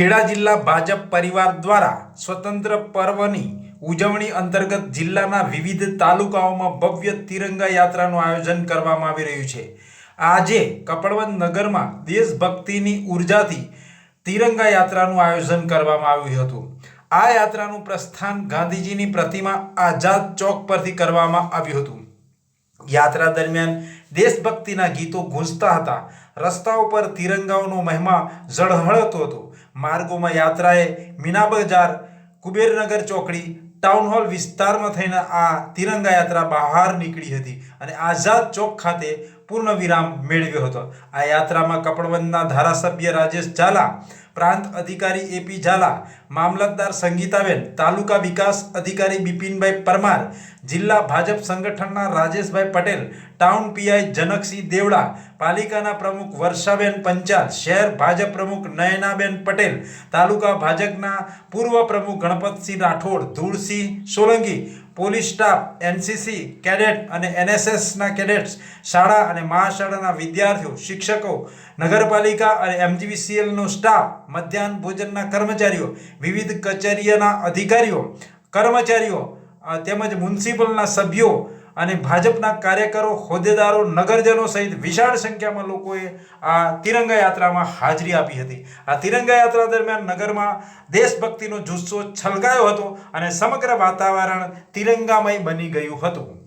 ખેડા જિલ્લા ભાજપ પરિવાર દ્વારા સ્વતંત્ર પર્વની ઉજવણી અંતર્ગત જિલ્લાના વિવિધ તાલુકાઓમાં ભવ્ય તિરંગા યાત્રાનું આયોજન કરવામાં આવી રહ્યું છે. આજે કપડવંત નગરમાં દેશભક્તિની ઉર્જાથી તિરંગા યાત્રાનું આયોજન કરવામાં આવ્યું હતું. આ યાત્રાનું પ્રસ્થાન ગાંધીજીની પ્રતિમા આઝાદ ચોક પરથી કરવામાં આવ્યું હતું. યાત્રા દરમિયાન દેશભક્તિના ગીતો ગુંજતા હતા. રસ્તાઓ પર તિરંગાઓનો મહિમા ઝળહળતો હતો. માર્ગોમાં યાત્રાએ મીના બજાર કુબેરનગર ચોકડી, ટાઉન હોલ વિસ્તારમાં થઈને આ તિરંગા યાત્રા બહાર નીકળી હતી અને આઝાદ ચોક ખાતે પૂર્ણ વિરામ મેળવ્યો હતો. આ યાત્રામાં કપડવંતના ધારાસભ્ય રાજેશ ઝાલા, પ્રાંત અધિકારી એપી ઝાલા મામલતદાર સંગીતાબેન, તાલુકા વિકાસ અધિકારી બિપિનભાઈ પરમાર, જિલ્લા ભાજપ સંગઠનના રાજેશભાઈ પટેલ, ટાઉન પીઆઈ જનકસિંહ દેવડા, પાલિકાના પ્રમુખ વર્ષાબેન પંચાલ, શહેર ભાજપ પ્રમુખ નયનાબેન પટેલ, તાલુકા ભાજપના પૂર્વ પ્રમુખ Ganpatsinh Rathod, Dhulsinh Solanki, police staff, NCC cadet અને એનએસએસના કેડેટ્સ, શાળા અને મહાશાળાના વિદ્યાર્થીઓ, શિક્ષકો, નગરપાલિકા અને એમજીવીસીએલનો સ્ટાફ, મધ્યાહન ભોજનના કર્મચારીઓ વિવિધ કચેરીઓના અધિકારીઓ, કર્મચારીઓ તેમજ મ્યુનિસિપલના સભ્યો અને ભાજપના કાર્યકરો, હોદ્દેદારો, નગરજનો સહિત વિશાળ સંખ્યામાં લોકોએ આ તિરંગા યાત્રામાં હાજરી આપી હતી. આ તિરંગા યાત્રા દરમિયાન નગરમાં દેશભક્તિનો જુસ્સો છલકાયો હતો અને સમગ્ર વાતાવરણ તિરંગામય બની ગયું હતું.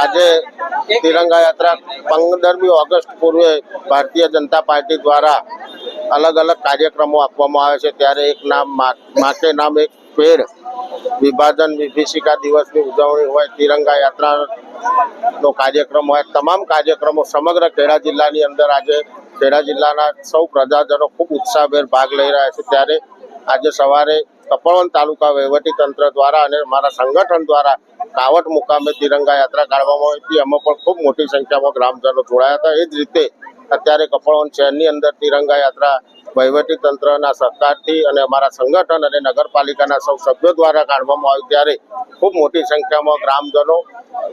આજે તિરંગા યાત્રા પંદરમી ઓગસ્ટ પૂર્વે ભારતીય જનતા પાર્ટી દ્વારા અલગ અલગ કાર્યક્રમો આપવામાં આવે છે. ત્યારે એક નામ માટે નામ એક પેડ વિભાજન વિભીષિકા દિવસની ઉજવણી હોય, તિરંગા યાત્રાનો કાર્યક્રમ હોય. તમામ કાર્યક્રમો સમગ્ર ખેડા જિલ્લાની અંદર આજે ખેડા જિલ્લાના સૌ પ્રજાજનો ખૂબ ઉત્સાહભેર ભાગ લઈ રહ્યા છે. ત્યારે આજે સવારે કપડવંત તાલુકા વહીવટી તંત્ર દ્વારા અને મારા સંગઠન દ્વારા કાવટ મુકામે તિરંગા યાત્રા કાઢવામાં આવી હતી. એમાં પણ ખૂબ મોટી સંખ્યામાં ગ્રામજનો જોડાયા હતા. એ જ રીતે અત્યારે કપડવંત શહેરની અંદર તિરંગા યાત્રા વહીવટી તંત્રના સહકારથી અને અમારા સંગઠન અને નગરપાલિકાના સૌ સભ્યો દ્વારા કાઢવામાં આવ્યું ત્યારે ખૂબ મોટી સંખ્યામાં ગ્રામજનો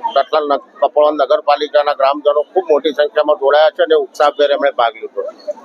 કટલાલ કપડવંત નગરપાલિકાના ગ્રામજનો ખૂબ મોટી સંખ્યામાં જોડાયા છે અને ઉત્સાહભેર એમણે ભાગ લીધો